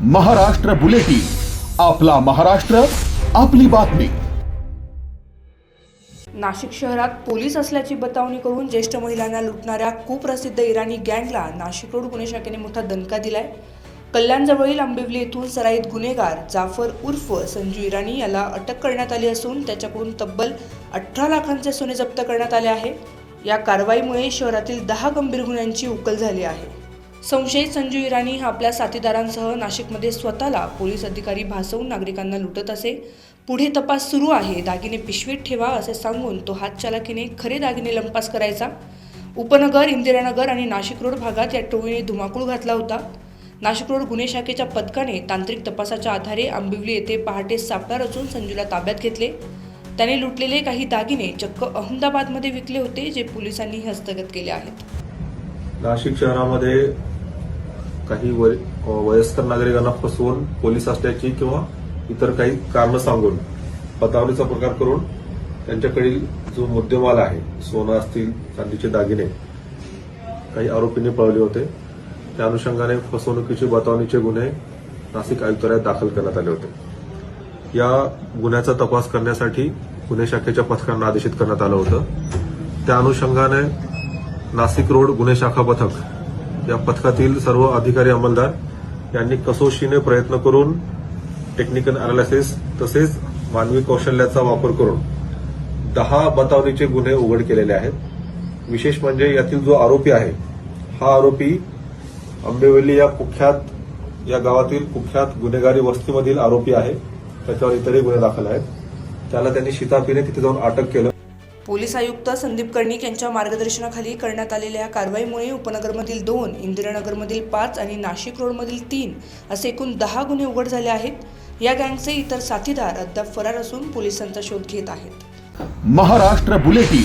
Maharashtra bulletin. आपला महाराष्ट्र आपली बातमी. नाशिक शहरात पोलीस असल्याची बतावणी करून ज्येष्ठ महिलांना लुटणाऱ्या कुप्रसिद्ध इराणी गँगला नाशिक रोड गुन्हे शाखेने मोठा दणका दिलाय. कल्याणजवळील आंबिवली येथून सराईत गुन्हेगार जाफर उर्फ संजू इराणी याला अटक करण्यात आली असून त्याच्याकडून तब्बल अठरा लाखांचे सोने जप्त करण्यात आले आहे. या कारवाईमुळे शहरातील दहा गंभीर गुन्ह्यांची उकल झाली आहे. संशयित संजू इराणी हा आपल्या साथीदारांसह नाशिकमध्ये स्वतःला पोलीस अधिकारी भासवून नागरिकांना लुटत असे. पुढे तपास सुरू आहे. दागिने पिशवीत ठेवा असे सांगून तो हातचालाकीने खरे दागिने लंपास करायचा. उपनगर इंदिरानगर आणि नाशिक रोड भागात या टोळीने धुमाकूळ घातला होता. नाशिक रोड गुन्हे शाखेच्या पथकाने तांत्रिक तपासाच्या आधारे आंबिवली येथे पहाटे सापळा रचून संजूला ताब्यात घेतले. त्याने लुटलेले काही दागिने चक्क अहमदाबादमध्ये विकले होते जे पोलिसांनी हस्तगत केले आहेत. नाशिक शहरामध्ये काही वय वयस्कर नागरिकांना फसवून पोलीस असल्याची किंवा इतर काही कारणं सांगून पतावणीचा प्रकार करून त्यांच्याकडील जो मुद्देमाल आहे सोनं असतील चांदीचे दागिने काही आरोपींनी पळवले होते. त्या अनुषंगाने फसवणुकीचे बतावणीचे गुन्हे नाशिक आयुक्तालयात दाखल करण्यात आले होते. या गुन्ह्याचा तपास करण्यासाठी गुन्हे शाखेच्या पथकांना आदेशित करण्यात आलं होतं. त्या अनुषंगाने नाशिक रोड गुन्हे शाखा पथक. या पथकातील सर्व अधिकारी अंमलदार यांनी कसोशीने प्रयत्न करून टेक्निकल अनालिसिस तसेच मानवी कौशल्याचा वापर करून दहा बतावणीचे गुन्हे उघड केलेले आहेत. विशेष म्हणजे यातील जो आरोपी आहे हा आरोपी आंबेवली या कुख्यात या गावातील कुख्यात गुन्हेगारी वस्तीमधील आरोपी आहे. त्याच्यावर इतरही गुन्हे दाखल आहेत. त्याला त्यांनी शिताफीने तिथे जाऊन अटक केलं. पोलीस आयुक्त संदीप कर्णिक यांच्या मार्गदर्शनाखाली करण्यात आलेल्या या कारवाईमुळे उपनगरमधील दोन इंदिरानगरमधील पाच आणि नाशिक रोडमधील तीन असे एकूण दहा गुन्हे उघड झाले आहेत. या गँगचे इतर साथीदार अद्याप फरार असून पोलिसांचा शोध घेत आहेत. महाराष्ट्र बुलेटिन.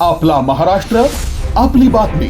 आपला महाराष्ट्र आपली बातमी.